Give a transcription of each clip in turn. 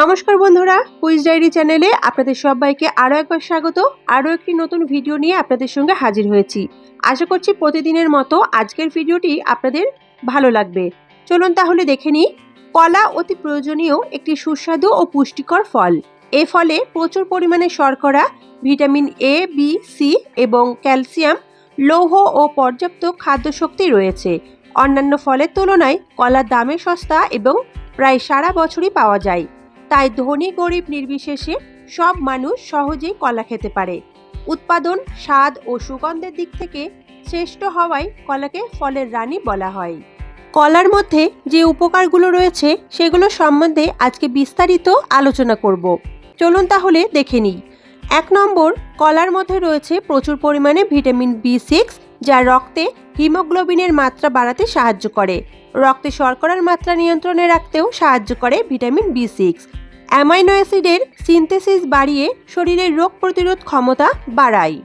নমস্কার বন্ধুরা quiz diary চ্যানেলে আপনাদের সবাইকে আরও একবার স্বাগত। আরও একটি নতুন ভিডিও নিয়ে আপনাদের সঙ্গে হাজির হয়েছি। আশা করছি প্রতিদিনের মতো আজকের ভিডিওটি আপনাদের ভালো লাগবে। চলুন তাহলে দেখে নিই, কলা অতি প্রয়োজনীয় একটি সুস্বাদু ও পুষ্টিকর ফল। এ ফলে প্রচুর পরিমাণে শর্করা, ভিটামিন এ বি সি এবং ক্যালসিয়াম, লৌহ ও পর্যাপ্ত খাদ্যশক্তি রয়েছে। অন্যান্য ফলের তুলনায় কলার দামে সস্তা এবং প্রায় সারা বছরই পাওয়া যায়। তাই ধনী গরিব নির্বিশেষে সব মানুষ সহজেই কলা খেতে পারে। উৎপাদন, স্বাদ ও সুগন্ধের দিক থেকে শ্রেষ্ঠ হওয়ায় কলাকে ফলের রানী বলা হয়। কলার মধ্যে যে উপকারগুলো রয়েছে, সেগুলো সম্বন্ধে আজকে বিস্তারিত আলোচনা করব। চলুন তাহলে দেখে নিই। এক নম্বর, কলার মধ্যে রয়েছে প্রচুর পরিমাণে ভিটামিন বি সিক্স, যা রক্তে হিমোগ্লোবিনের মাত্রা বাড়াতে সাহায্য করে। রক্তে শর্করার মাত্রা নিয়ন্ত্রণে রাখতেও সাহায্য করে ভিটামিন বি সিক্স অ্যামাইনো অ্যাসিডের সিনথেসিস বাড়িয়ে শরীরের রোগ প্রতিরোধ ক্ষমতা বাড়ায়।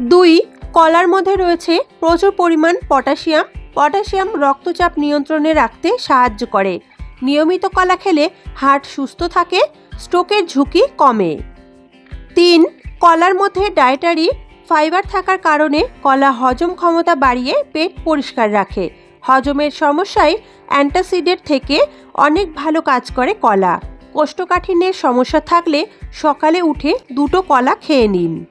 দুই, কলার মধ্যে রয়েছে প্রচুর পরিমাণ পটাশিয়াম। পটাশিয়াম রক্তচাপ নিয়ন্ত্রণে রাখতে সাহায্য করে। নিয়মিত কলা খেলে হার্ট সুস্থ থাকে, স্ট্রোকের ঝুঁকি কমে। তিন, কলার মধ্যে ডায়েটারি ফাইবার থাকার কারণে কলা হজম ক্ষমতা বাড়িয়ে পেট পরিষ্কার রাখে। হজমের সমস্যায় অ্যান্টাসিডের থেকে অনেক ভালো কাজ করে কলা। কোষ্ঠকাঠিন্যের সমস্যা থাকলে সকালে উঠে দুটো কলা খেয়ে নিন।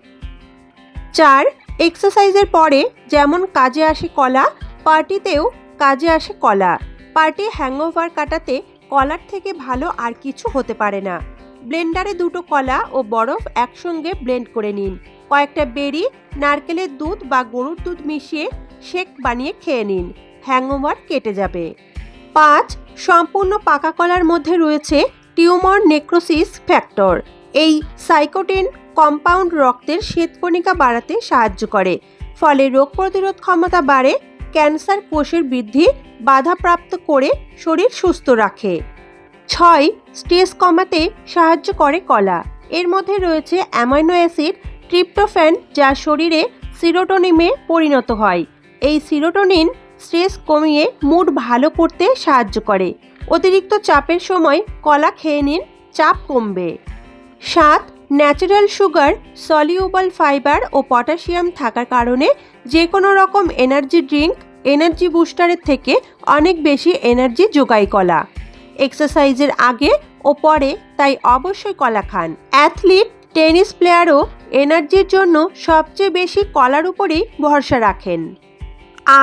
চার, এক্সারসাইজের পরে যেমন কাজে আসে কলা, পার্টিতেও কাজে আসে কলা। পার্টি হ্যাংওভার কাটাতে কলার থেকে ভালো আর কিছু হতে পারে না। ব্লেন্ডারে দুটো কলা ও বরফ একসঙ্গে ব্লেন্ড করে নিন। কয়েকটা বেরি, নারকেলের দুধ বা গরুর দুধ মিশিয়ে শেক বানিয়ে খেয়ে নিন। হ্যাংওভার কেটে যাবে। পাঁচ, সম্পূর্ণ পাকা কলার মধ্যে রয়েছে টিউমার নেক্রোসিস ফ্যাক্টর। এই সাইকোটিন কম্পাউন্ড রক্তের শ্বেতকণিকা বাড়াতে সাহায্য করে। ফলে রোগ প্রতিরোধ ক্ষমতা বাড়ে, ক্যান্সার কোষের বৃদ্ধি বাধাপ্রাপ্ত করে শরীর সুস্থ রাখে। ছয়, স্ট্রেস কমাতে সাহায্য করে কলা। এর মধ্যে রয়েছে অ্যামাইনো অ্যাসিড ট্রিপ্টোফ্যান যা শরীরে সিরোটোনিমে পরিণত হয়। এই সিরোটোনিন স্ট্রেস কমিয়ে মুড ভালো করতে সাহায্য করে। অতিরিক্ত চাপের সময় কলা খেয়ে নিন, চাপ কমবে। সাত ন্যাচারাল সুগার সলিউবল ফাইবার ও পটাশিয়াম থাকার কারণে যে কোনো রকম এনার্জি ড্রিঙ্ক এনার্জি বুস্টারের থেকে অনেক বেশি এনার্জি যোগায় কলা। এক্সারসাইজের আগে ও পরে তাই অবশ্যই কলা খান। অ্যাথলিট টেনিস প্লেয়ারও এনার্জির জন্য সবচেয়ে বেশি কলার উপরেই ভরসা রাখেন।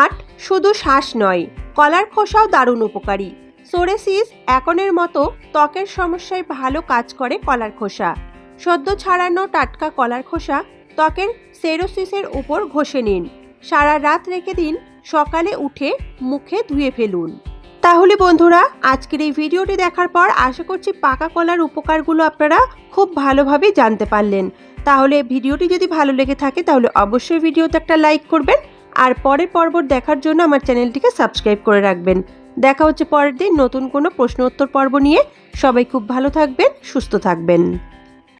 আট শুধু শ্বাস নয়, কলার খোসাও দারুণ উপকারী। সোরেসিস একনের মতো ত্বকের সমস্যায় ভালো কাজ করে কলার খোসা। সদ্য ছাড়ানো টাটকা কলার খোসা ত্বকের সেরোসিসের উপর ঘষে নিন। সারা রাত রেখে দিন, সকালে উঠে মুখে ধুয়ে ফেলুন। তাহলে বন্ধুরা, আজকের এই ভিডিওটি দেখার পর আশা করছি পাকা কলার উপকারগুলো আপনারা খুব ভালোভাবে জানতে পারলেন। তাহলে ভিডিওটি যদি ভালো লেগে থাকে, তাহলে অবশ্যই ভিডিওতে একটা লাইক করবেন আর পরের পর্ব দেখার জন্য আমার চ্যানেলটিকে সাবস্ক্রাইব করে রাখবেন। দেখা হচ্ছে পরের দিন নতুন কোনো প্রশ্ন উত্তর পর্ব নিয়ে। সবাই খুব ভালো থাকবেন, সুস্থ থাকবেন।